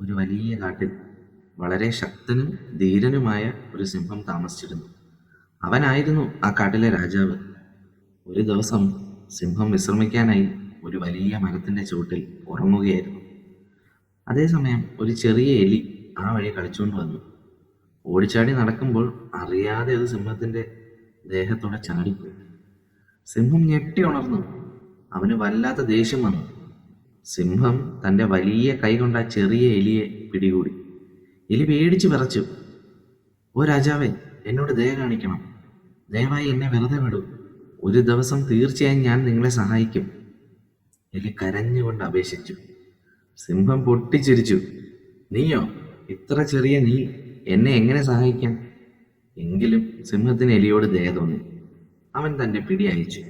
ഒരു വലിയ കാട്ടിൽ വളരെ ശക്തനും ധീരനുമായ ഒരു സിംഹം താമസിച്ചിരുന്നു. അവനായിരുന്നു ആ കാട്ടിലെ രാജാവ്. ഒരു ദിവസം സിംഹം വിശ്രമിക്കാനായി ഒരു വലിയ മരത്തിന്റെ ചുവട്ടിൽ ഉറങ്ങുകയായിരുന്നു. അതേസമയം ഒരു ചെറിയ എലി ആ വഴി കളിച്ചുകൊണ്ട് വന്നു. ഓടിച്ചാടി നടക്കുമ്പോൾ അറിയാതെ അത് സിംഹത്തിന്റെ ദേഹത്തോടെ ചാടിപ്പോയി. സിംഹം ഞെട്ടി ഉണർന്നു. അവന് വല്ലാത്ത ദേഷ്യം വന്നു. സിംഹം തന്റെ വലിയ കൈ കൊണ്ട് ആ ചെറിയ എലിയെ പിടികൂടി. എലി പേടിച്ച് വിറച്ചു. ഓ രാജാവേ എന്നോട് ദയ കാണിക്കണം. ദയവായി എന്നെ വെറുതെ വിടൂ. ഒരു ദിവസം തീർച്ചയായും ഞാൻ നിങ്ങളെ സഹായിക്കും. എലി കരഞ്ഞുകൊണ്ട് അപേക്ഷിച്ചു. സിംഹം പൊട്ടിച്ചിരിച്ചു. നീയോ ഇത്ര ചെറിയ നീ എന്നെ എങ്ങനെ സഹായിക്കാം? എങ്കിലും സിംഹത്തിന് എലിയോട് ദയ തോന്നി. അവൻ തന്റെ പിടി അയച്ചു.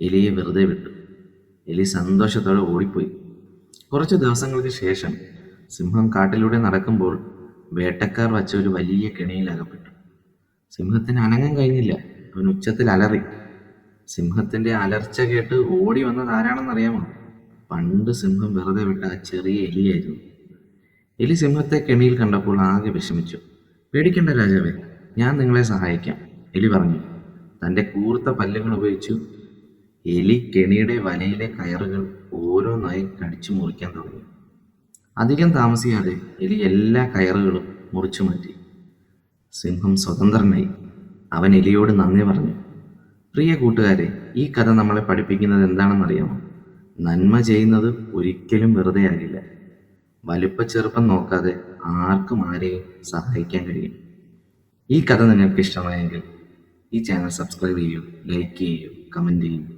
എലിയെ വെറുതെ വിട്ടു. എലി സന്തോഷത്തോടെ ഓടിപ്പോയി. കുറച്ച് ദിവസങ്ങൾക്ക് ശേഷം സിംഹം കാട്ടിലൂടെ നടക്കുമ്പോൾ വേട്ടക്കാർ വച്ച ഒരു വലിയ കെണിയിൽ അകപ്പെട്ടു. സിംഹത്തിന് അനങ്ങം കഴിഞ്ഞില്ല. അവൻ ഉച്ചത്തിൽ അലറി. സിംഹത്തിന്റെ അലർച്ച കേട്ട് ഓടി വന്നത് ആരാണെന്നറിയാമോ? പണ്ട് സിംഹം വെറുതെ വിട്ട ആ ചെറിയ എലിയായിരുന്നു. എലി സിംഹത്തെ കെണിയിൽ കണ്ടപ്പോൾ ആകെ വിഷമിച്ചു. പേടിക്കണ്ട രാജാവേ ഞാൻ നിങ്ങളെ സഹായിക്കാം. എലി പറഞ്ഞു. തന്റെ കൂർത്ത പല്ലുകൾ ഉപയോഗിച്ചു എലി കെണിയുടെ വലയിലെ കയറുകൾ ഓരോന്നായി കടിച്ചു മുറിക്കാൻ തുടങ്ങി. അധികം താമസിയാതെ എലി എല്ലാ കയറുകളും മുറിച്ചു മാറ്റി. സിംഹം സ്വതന്ത്രനായി അവൻ എലിയോട് നന്ദി പറഞ്ഞു. പ്രിയ കൂട്ടുകാരെ ഈ കഥ നമ്മളെ പഠിപ്പിക്കുന്നത് എന്താണെന്നറിയാമോ? നന്മ ചെയ്യുന്നത് ഒരിക്കലും വെറുതെ ആകില്ല. വലുപ്പ ചെറുപ്പം നോക്കാതെ ആർക്കും ആരെയും സഹായിക്കാൻ കഴിയും. ഈ കഥ നിങ്ങൾക്ക് ഇഷ്ടമായെങ്കിൽ ഈ ചാനൽ സബ്സ്ക്രൈബ് ചെയ്യൂ ലൈക്ക് ചെയ്യൂ കമന്റ് ചെയ്യൂ.